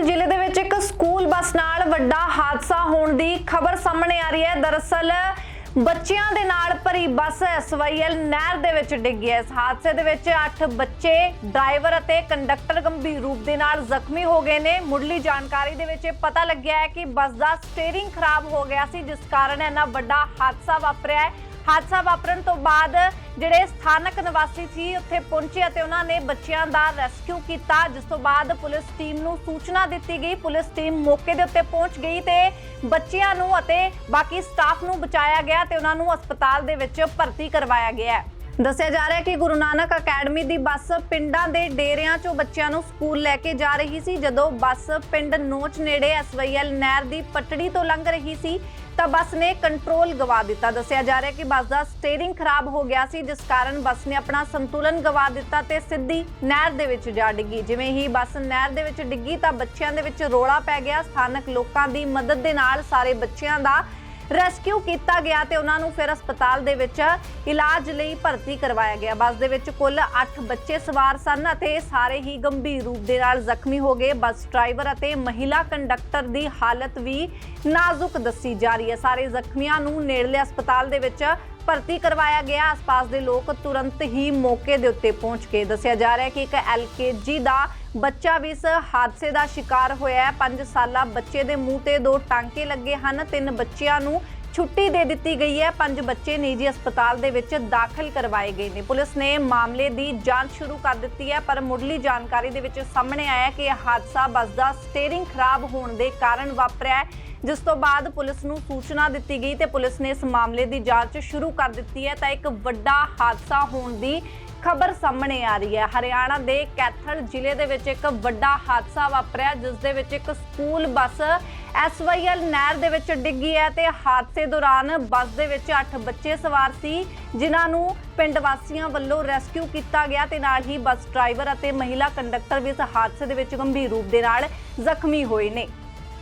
ਕੈਥਲ ਜ਼ਿਲ੍ਹੇ ਦੇ ਵਿੱਚ ਇੱਕ ਸਕੂਲ ਬੱਸ ਨਾਲ ਵੱਡਾ ਹਾਦਸਾ ਹੋਣ ਦੀ ਖਬਰ ਸਾਹਮਣੇ ਆ ਰਹੀ ਹੈ। ਦਰਅਸਲ, ਬੱਚਿਆਂ ਦੇ ਨਾਲ ਭਰੀ ਬੱਸ ਐਸਵਾਈਐਲ ਨਹਿਰ ਦੇ ਵਿੱਚ ਡਿੱਗੀ ਹੈ। ਇਸ ਹਾਦਸੇ ਦੇ ਵਿੱਚ 8 ਬੱਚੇ, ਡਰਾਈਵਰ ਅਤੇ ਕੰਡਕਟਰ ਗੰਭੀਰ ਰੂਪ ਦੇ ਨਾਲ ਜ਼ਖਮੀ ਹੋ ਗਏ ਨੇ। ਮੁੱਢਲੀ ਜਾਣਕਾਰੀ ਦੇ ਵਿੱਚ ਇਹ ਪਤਾ ਲੱਗਿਆ ਹੈ ਕਿ ਬੱਸ ਦਾ ਸਟੀਅਰਿੰਗ ਖਰਾਬ ਹੋ ਗਿਆ ਸੀ, ਜਿਸ ਕਾਰਨ ਇੰਨਾ ਵੱਡਾ ਹਾਦਸਾ ਵਾਪਰਿਆ ਹੈ। ਹਾਦਸਾ ਵਾਪਰਨ ਤੋਂ ਬਾਅਦ ਜਿਹੜੇ ਸਥਾਨਕ ਨਿਵਾਸੀ ਸੀ ਉੱਥੇ ਪਹੁੰਚੇ ਅਤੇ ਉਹਨਾਂ ਨੇ ਬੱਚਿਆਂ ਦਾ ਰੈਸਕਿਊ ਕੀਤਾ, ਜਿਸ ਤੋਂ ਬਾਅਦ ਪੁਲਿਸ ਟੀਮ ਨੂੰ ਸੂਚਨਾ ਦਿੱਤੀ ਗਈ। ਪੁਲਿਸ ਟੀਮ ਮੌਕੇ ਦੇ ਉੱਤੇ ਪਹੁੰਚ ਗਈ ਤੇ ਬੱਚਿਆਂ ਨੂੰ ਅਤੇ ਬਾਕੀ ਸਟਾਫ ਨੂੰ ਬਚਾਇਆ ਗਿਆ ਤੇ ਉਹਨਾਂ ਨੂੰ ਹਸਪਤਾਲ ਦੇ ਵਿੱਚ ਭਰਤੀ ਕਰਵਾਇਆ ਗਿਆ। ਹੈ ਦੱਸਿਆ ਜਾ ਰਿਹਾ ਹੈ ਕਿ ਗੁਰੂ ਨਾਨਕ ਅਕੈਡਮੀ ਦੀ ਬੱਸ ਪਿੰਡਾਂ ਦੇ ਡੇਰਿਆਂ 'ਚੋਂ ਬੱਚਿਆਂ ਨੂੰ ਸਕੂਲ ਲੈ ਕੇ ਜਾ ਰਹੀ ਸੀ। ਜਦੋਂ ਬੱਸ ਪਿੰਡ ਨੋਚ ਨੇੜੇ ਐਸਵਾਈਐਲ ਨਹਿਰ ਦੀ ਪਟੜੀ ਤੋਂ ਲੰਘ ਰਹੀ ਸੀ, ਤਾਂ ਬੱਸ ਨੇ ਕੰਟਰੋਲ ਗਵਾ ਦਿੱਤਾ। ਦੱਸਿਆ ਜਾ ਰਿਹਾ ਹੈ ਕਿ ਬੱਸ ਦਾ ਸਟੀਅਰਿੰਗ ਖਰਾਬ ਹੋ ਗਿਆ ਸੀ, ਜਿਸ ਕਾਰਨ ਬੱਸ ਨੇ ਆਪਣਾ ਸੰਤੁਲਨ ਗਵਾ ਦਿੱਤਾ ਤੇ ਸਿੱਧੀ ਨਹਿਰ ਦੇ ਵਿੱਚ ਜਾ ਡਿੱਗੀ। ਜਿਵੇਂ ਹੀ ਬੱਸ ਨਹਿਰ ਦੇ ਵਿੱਚ ਡਿੱਗੀ, ਤਾਂ ਬੱਚਿਆਂ ਦੇ ਵਿੱਚ ਰੋਲਾ ਪੈ ਗਿਆ। ਸਥਾਨਕ ਲੋਕਾਂ ਦੀ ਮਦਦ ਦੇ ਨਾਲ ਸਾਰੇ ਬੱਚਿਆਂ ਦਾ ਰੈਸਕਿਊ ਕੀਤਾ ਗਿਆ ਤੇ ਉਹਨਾਂ ਨੂੰ ਫਿਰ ਹਸਪਤਾਲ ਦੇ ਵਿੱਚ ਇਲਾਜ ਲਈ ਭਰਤੀ ਕਰਵਾਇਆ ਗਿਆ। ਬੱਸ ਦੇ ਵਿੱਚ ਕੁੱਲ 8 ਬੱਚੇ ਸਵਾਰ ਸਨ ਅਤੇ ਸਾਰੇ ਹੀ ਗੰਭੀਰ ਰੂਪ ਦੇ ਨਾਲ ਜ਼ਖਮੀ ਹੋ ਗਏ। ਬੱਸ ਡਰਾਈਵਰ ਅਤੇ ਮਹਿਲਾ ਕੰਡਕਟਰ ਦੀ ਹਾਲਤ ਵੀ ਨਾਜ਼ੁਕ ਦੱਸੀ ਜਾ ਰਹੀ ਹੈ। ਸਾਰੇ ਜ਼ਖਮੀਆਂ ਨੂੰ ਨੇੜਲੇ ਹਸਪਤਾਲ ਦੇ ਵਿੱਚ ਭਰਤੀ ਕਰਵਾਇਆ ਗਿਆ। ਆਸ-ਪਾਸ ਦੇ ਲੋਕ ਤੁਰੰਤ ਹੀ ਮੌਕੇ ਦੇ ਉੱਤੇ ਪਹੁੰਚ ਕੇ ਦੱਸਿਆ ਜਾ ਰਿਹਾ ਹੈ ਕਿ ਇੱਕ ਐਲਕੇਜੀ ਦਾ ਬੱਚਾ ਵੀ ਇਸ ਹਾਦਸੇ ਦਾ ਸ਼ਿਕਾਰ ਹੋਇਆ ਹੈ। 5 ਸਾਲਾ ਬੱਚੇ ਦੇ ਮੂੰਹ ਤੇ ਦੋ ਟਾਂਕੇ ਲੱਗੇ ਹਨ। ਤਿੰਨ ਬੱਚਿਆਂ ਨੂੰ ਛੁੱਟੀ ਦੇ ਦਿੱਤੀ ਗਈ ਹੈ। ਪੰਜ ਬੱਚੇ ਨਿੱਜੀ ਹਸਪਤਾਲ ਦੇ ਵਿੱਚ ਦਾਖਲ ਕਰਵਾਏ ਗਏ ਨੇ। ਪੁਲਿਸ ਨੇ ਮਾਮਲੇ ਦੀ ਜਾਂਚ ਸ਼ੁਰੂ ਕਰ ਦਿੱਤੀ ਹੈ, ਪਰ ਮੁੱਢਲੀ ਜਾਣਕਾਰੀ ਦੇ ਵਿੱਚ ਸਾਹਮਣੇ ਆਇਆ ਕਿ ਇਹ ਹਾਦਸਾ ਬੱਸ ਦਾ ਸਟੀਅਰਿੰਗ ਖਰਾਬ ਹੋਣ ਦੇ ਕਾਰਨ ਵਾਪਰਿਆ ਹੈ, ਜਿਸ ਤੋਂ ਬਾਅਦ ਪੁਲਿਸ ਨੂੰ ਸੂਚਨਾ ਦਿੱਤੀ ਗਈ ਤੇ ਪੁਲਿਸ ਨੇ ਇਸ ਮਾਮਲੇ ਦੀ ਜਾਂਚ ਸ਼ੁਰੂ ਕਰ ਦਿੱਤੀ ਹੈ। ਤਾਂ ਇੱਕ ਵੱਡਾ ਹਾਦਸਾ ਹੋਣ ਦੀ ਖਬਰ ਸਾਹਮਣੇ ਆ ਰਹੀ ਹੈ। ਹਰਿਆਣਾ ਦੇ ਕੈਥਲ ਜ਼ਿਲ੍ਹੇ ਦੇ ਵਿੱਚ ਇੱਕ ਵੱਡਾ ਹਾਦਸਾ ਵਾਪਰਿਆ, ਜਿਸ ਦੇ ਵਿੱਚ ਇੱਕ ਸਕੂਲ ਬੱਸ ਐਸਵਾਈਐਲ ਨਹਿਰ ਦੇ ਵਿੱਚ ਡਿੱਗੀ ਹੈ ਤੇ ਹਾਦਸੇ ਦੌਰਾਨ ਬੱਸ ਦੇ ਵਿੱਚ 8 ਬੱਚੇ ਸਵਾਰ ਸੀ, ਜਿਨ੍ਹਾਂ ਨੂੰ ਪਿੰਡ ਵਾਸੀਆਂ ਵੱਲੋਂ ਰੈਸਕਿਊ ਕੀਤਾ ਗਿਆ ਤੇ ਨਾਲ ਹੀ ਬੱਸ ਡਰਾਈਵਰ ਅਤੇ ਮਹਿਲਾ ਕੰਡਕਟਰ ਵੀ ਇਸ ਹਾਦਸੇ ਦੇ ਵਿੱਚ ਗੰਭੀਰ ਰੂਪ ਦੇ ਨਾਲ ਜ਼ਖਮੀ ਹੋਏ ਨੇ।